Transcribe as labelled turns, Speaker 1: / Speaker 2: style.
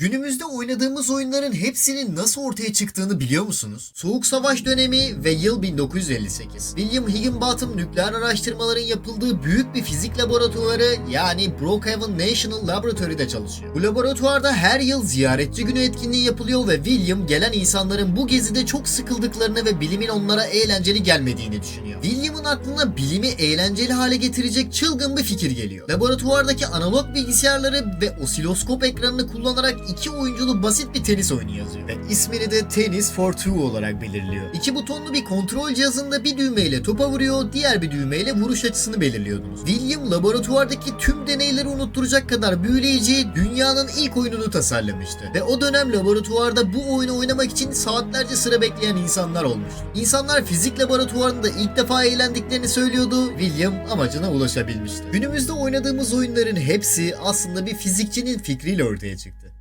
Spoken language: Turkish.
Speaker 1: Günümüzde oynadığımız oyunların hepsinin nasıl ortaya çıktığını biliyor musunuz? Soğuk Savaş dönemi ve yıl 1958. William Higginbotham nükleer araştırmaların yapıldığı büyük bir fizik laboratuvarı yani Brookhaven National Laboratory'de çalışıyor. Bu laboratuvarda her yıl ziyaretçi günü etkinliği yapılıyor ve William gelen insanların bu gezide çok sıkıldıklarını ve bilimin onlara eğlenceli gelmediğini düşünüyor. William'ın aklına bilimi eğlenceli hale getirecek çılgın bir fikir geliyor. Laboratuvardaki analog bilgisayarları ve osiloskop ekranını kullanarak iki oyunculu basit bir tenis oyunu yazıyor. Ve ismini de Tennis for Two olarak belirliyor. İki butonlu bir kontrol cihazında bir düğmeyle topa vuruyor, diğer bir düğmeyle vuruş açısını belirliyordunuz. William laboratuvardaki tüm deneyleri unutturacak kadar büyüleyici dünyanın ilk oyununu tasarlamıştı. Ve o dönem laboratuvarda bu oyunu oynamak için saatlerce sıra bekleyen insanlar olmuştu. İnsanlar fizik laboratuvarında ilk defa eğlendiklerini söylüyordu, William amacına ulaşabilmişti. Günümüzde oynadığımız oyunların hepsi aslında bir fizikçinin fikriyle ortaya çıktı.